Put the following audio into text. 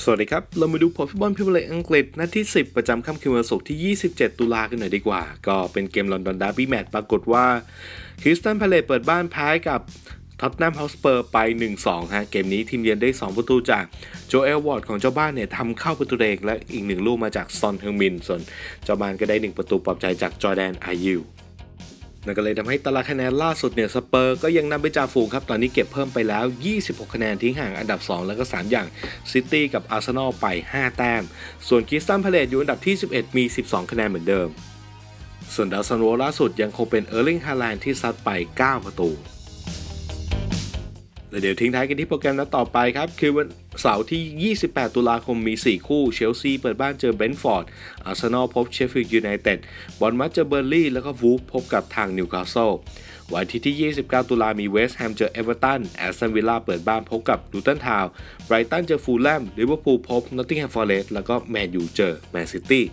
สวัสดีครับ เรามาดูผลฟุตบอลพรีเมียร์ลีกอังกฤษนัดที่ 10 ประจำค่ำคืนวันศุกร์ที่ 27 ตุลากันหน่อยดีกว่า ก็เป็นเกมลอนดอนดาร์บี้แมตช์ปรากฏว่าคริสตันพาเลตเปิดบ้านแพ้กับท็อตแนมฮอสเปอร์ไป 1-2 ฮะ เกมนี้ทีมเยือนได้ 2 ประตูจากโจเอลวอร์ดของเจ้าบ้านเนี่ยทำเข้าประตูเองและอีกหนึ่งลูกมาจากซอนเฮงมิน ส่วนเจ้าบ้านก็ได้ 1 ประตูปลอบใจจากจอร์แดนอายู นั่นก็เลยทำให้ตารางคะแนนล่าสุดเนี่ยสเปอร์ก็ยังนำไปจ่าฝูงครับตอนนี้เก็บเพิ่มไปแล้ว 26 คะแนนทิ้งห่างอันดับ 2 แล้วก็ 3 อย่างซิตี้กับอาร์เซนอลไป 5 แต้ม ส่วนคิสตันพาเลตอยู่อันดับที่ 11 มี 12 คะแนนเหมือนเดิม ส่วนดาวซันโวล่าสุดยังคงเป็นเออร์ลิงฮาแลนด์ที่ซัดไป 9 ประตู และเดี๋ยวทิ้งท้ายกันที่โปรแกรมนัดต่อไปครับ คือวันเสาร์ที่ 28 ตุลาคมมี 4 คู่ เชลซี เปิดบ้านเจอเบนฟอร์ด อาร์เซนอลพบเชฟฟิลด์ยูไนเต็ด บอลมัดเจอเบอร์ลี่ แล้วก็วูฟพบกับทางนิวคาสเซิล วันอาทิตย์ที่ 29 ตุลามีเวสต์แฮมเจอเอเวอร์ตัน แอสตันวิลล่าเปิดบ้านพบกับลูตันทาวน์ไบรตันเจอฟูลแลม ลิเวอร์พูลพบนอตติงแฮมฟอร์เรสต์ แล้วก็แมนยูเจอแมนซิตี้